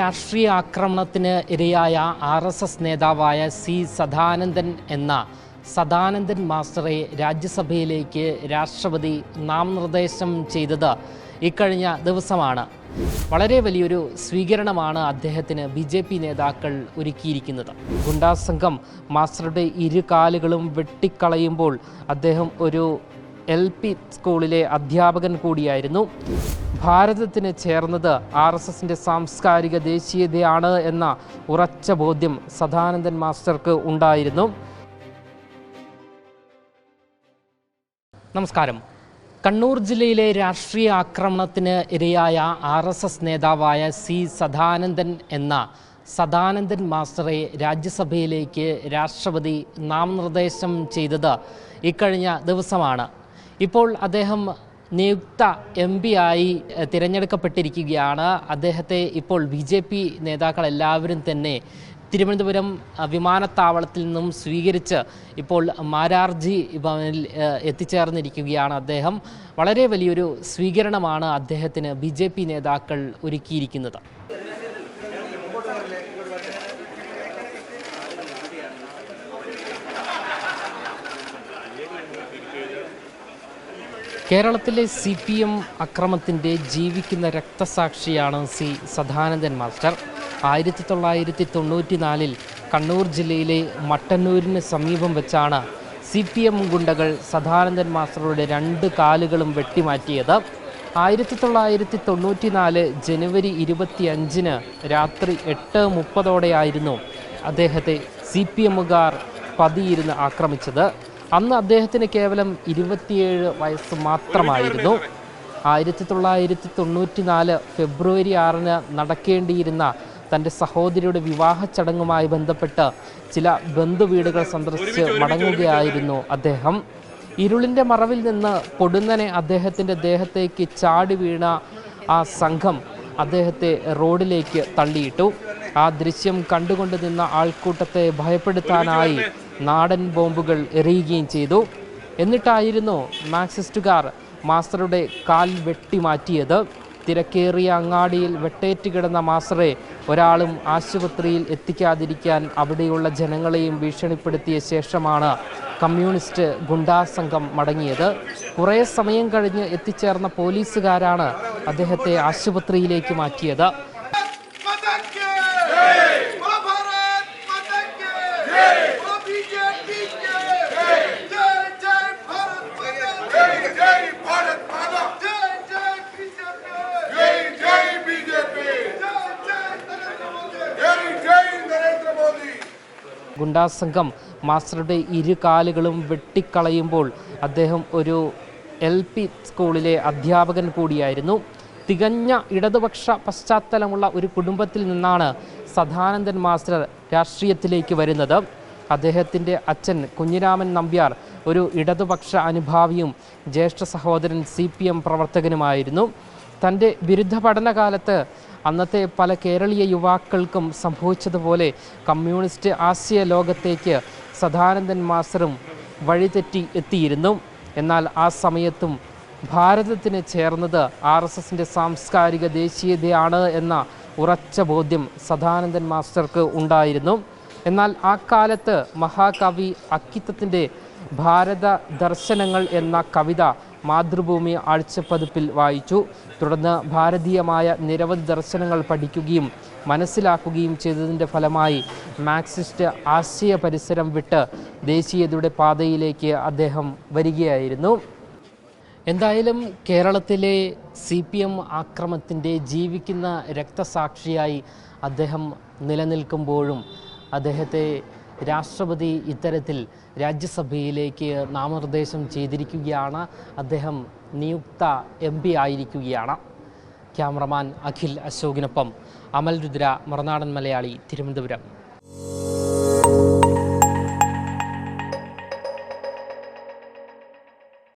രാഷ്ട്രീയ ആക്രമണത്തിന് ഇരയായ ആർ എസ് എസ് നേതാവായ സി സദാനന്ദൻ എന്ന സദാനന്ദൻ മാസ്റ്ററെ രാജ്യസഭയിലേക്ക് രാഷ്ട്രപതി നാമനിർദ്ദേശം ചെയ്തത് ഇക്കഴിഞ്ഞ ദിവസമാണ്. വളരെ വലിയൊരു സ്വീകരണമാണ് അദ്ദേഹത്തിന് ബി ജെ പി നേതാക്കൾ ഒരുക്കിയിരിക്കുന്നത്. ഗുണ്ടാസംഘം മാസ്റ്ററുടെ ഇരു കാലുകളും വെട്ടിക്കളയുമ്പോൾ അദ്ദേഹം ഒരു എൽ പി സ്കൂളിലെ അധ്യാപകൻ കൂടിയായിരുന്നു. ഭാരതത്തിന് ചേർന്നത് ആർ എസ് എസിന്റെ സാംസ്കാരിക ദേശീയതയാണ് എന്ന ഉറച്ച ബോധ്യം സദാനന്ദൻ മാസ്റ്റർക്ക് ഉണ്ടായിരുന്നു. നമസ്കാരം. കണ്ണൂർ ജില്ലയിലെ രാഷ്ട്രീയ ആക്രമണത്തിന് ഇരയായ ആർ എസ് എസ് നേതാവായ സി സദാനന്ദൻ എന്ന സദാനന്ദൻ മാസ്റ്ററെ രാജ്യസഭയിലേക്ക് രാഷ്ട്രപതി നാമനിർദ്ദേശം ചെയ്തത് ഇക്കഴിഞ്ഞ ദിവസമാണ്. ഇപ്പോൾ അദ്ദേഹം നിയുക്ത എം പി ആയി തിരഞ്ഞെടുക്കപ്പെട്ടിരിക്കുകയാണ്. അദ്ദേഹത്തെ ഇപ്പോൾ ബി ജെ പി നേതാക്കൾ എല്ലാവരും തന്നെ തിരുവനന്തപുരം വിമാനത്താവളത്തിൽ നിന്നും സ്വീകരിച്ച് ഇപ്പോൾ മാരാർജി ഭവനിൽ എത്തിച്ചേർന്നിരിക്കുകയാണ് അദ്ദേഹം. വളരെ വലിയൊരു സ്വീകരണമാണ് അദ്ദേഹത്തിന് ബി നേതാക്കൾ ഒരുക്കിയിരിക്കുന്നത്. കേരളത്തിലെ സി പി എം അക്രമത്തിന്റെ ജീവിക്കുന്ന രക്തസാക്ഷിയാണ് സി സദാനന്ദൻ മാസ്റ്റർ. ആയിരത്തി തൊള്ളായിരത്തി തൊണ്ണൂറ്റി നാലിൽ കണ്ണൂർ ജില്ലയിലെ മട്ടന്നൂരിന് സമീപം വെച്ചാണ് സി പി എം ഗുണ്ടകൾ സദാനന്ദൻ മാസ്റ്ററുടെ രണ്ട് കാലുകളും വെട്ടിമാറ്റിയത്. ആയിരത്തി തൊള്ളായിരത്തി തൊണ്ണൂറ്റി നാല് ജനുവരി ഇരുപത്തി അഞ്ചിന് രാത്രി എട്ട് മുപ്പതോടെയായിരുന്നു അദ്ദേഹത്തെ സി പി എമ്മുകാർ പതിയിരുന്ന് ആക്രമിച്ചത്. അന്ന് അദ്ദേഹത്തിന് കേവലം ഇരുപത്തിയേഴ് വയസ്സ് മാത്രമായിരുന്നു. ആയിരത്തി തൊള്ളായിരത്തി തൊണ്ണൂറ്റി നാല് ഫെബ്രുവരി ആറിന് നടക്കേണ്ടിയിരുന്ന തന്റെ സഹോദരിയുടെ വിവാഹ ചടങ്ങുമായി ബന്ധപ്പെട്ട് ചില ബന്ധുവീടുകൾ സന്ദർശിച്ച് മടങ്ങുകയായിരുന്നു അദ്ദേഹം. ഇരുളിന്റെ മറവിൽ നിന്ന് പൊടുന്നനെ അദ്ദേഹത്തിന്റെ ദേഹത്തേക്ക് ചാടി വീണ ആ സംഘം അദ്ദേഹത്തെ റോഡിലേക്ക് തള്ളിയിട്ടു. ആ ദൃശ്യം കണ്ടുകൊണ്ട് നിന്ന ആൾക്കൂട്ടത്തെ ഭയപ്പെടുത്താനായി നാടൻ ബോംബുകൾ എറിയുകയും ചെയ്തു. എന്നിട്ടായിരുന്നു മാർക്സിസ്റ്റുകാർ മാസ്റ്ററുടെ കാൽ വെട്ടിമാറ്റിയത്. തിരക്കേറിയ അങ്ങാടിയിൽ വെട്ടേറ്റ് കിടന്ന മാസ്റ്ററെ ഒരാളും ആശുപത്രിയിൽ എത്തിക്കാതിരിക്കാൻ അവിടെയുള്ള ജനങ്ങളെയും ഭീഷണിപ്പെടുത്തിയ ശേഷമാണ് കമ്മ്യൂണിസ്റ്റ് ഗുണ്ടാസംഘം മടങ്ങിയത്. കുറേ സമയം കഴിഞ്ഞ് എത്തിച്ചേർന്ന പോലീസുകാരാണ് അദ്ദേഹത്തെ ആശുപത്രിയിലേക്ക് മാറ്റിയത്. ഗുണ്ടാസംഘം മാസ്റ്ററുടെ ഇരു കാലുകളും വെട്ടിക്കളയുമ്പോൾ അദ്ദേഹം ഒരു എൽ പി സ്കൂളിലെ അധ്യാപകൻ കൂടിയായിരുന്നു. തികഞ്ഞ ഇടതുപക്ഷ പശ്ചാത്തലമുള്ള ഒരു കുടുംബത്തിൽ നിന്നാണ് സദാനന്ദൻ മാസ്റ്റർ രാഷ്ട്രീയത്തിലേക്ക് വരുന്നത്. അദ്ദേഹത്തിന്റെ അച്ഛൻ കുഞ്ഞിരാമൻ നമ്പ്യാർ ഒരു ഇടതുപക്ഷ അനുഭാവിയും ജ്യേഷ്ഠ സഹോദരൻ സി പി എം പ്രവർത്തകനുമായിരുന്നു. തന്റെ ബിരുദ പഠനകാലത്ത് അന്നത്തെ പല കേരളീയ യുവാക്കൾക്കും സംഭവിച്ചതുപോലെ കമ്മ്യൂണിസ്റ്റ് ആശയ ലോകത്തേക്ക് സദാനന്ദൻ മാസ്റ്ററും വഴിതെറ്റി എത്തിയിരുന്നു. എന്നാൽ ആ സമയത്തും ഭാരതത്തിന് ചേർന്നത് ആർ എസ് എസിന്റെ സാംസ്കാരിക ദേശീയതയാണ് എന്ന ഉറച്ച ബോധ്യം സദാനന്ദൻ മാസ്റ്റർക്ക് ഉണ്ടായിരുന്നു. എന്നാൽ ആ കാലത്ത് മഹാകവി അക്കിത്തത്തിന്റെ ഭാരത ദർശനങ്ങൾ എന്ന കവിത മാതൃഭൂമി ആഴ്ചപ്പതിപ്പിൽ വായിച്ചു. തുടർന്ന് ഭാരതീയമായ നിരവധി ദർശനങ്ങൾ പഠിക്കുകയും മനസ്സിലാക്കുകയും ചെയ്തതിന്റെ ഫലമായി മാക്സിസ്റ്റ് ആശയ പരിസരം വിട്ട് ദേശീയതയുടെ പാതയിലേക്ക് അദ്ദേഹം വരികയായിരുന്നു. എന്തായാലും കേരളത്തിലെ സി പി എം ആക്രമത്തിന്റെ ജീവിക്കുന്ന രക്തസാക്ഷിയായി അദ്ദേഹം നിലനിൽക്കുമ്പോഴും അദ്ദേഹത്തെ രാഷ്ട്രപതി ഇത്തരത്തിൽ രാജ്യസഭയിലേക്ക് നാമനിർദ്ദേശം ചെയ്തിരിക്കുകയാണ്. അദ്ദേഹം നിയുക്ത എം പി ആയിരിക്കുകയാണ്. ക്യാമറമാൻ അഖിൽ അശോകിനൊപ്പം അമൽ രുദ്ര മറുനാടൻ മലയാളി തിരുവനന്തപുരം.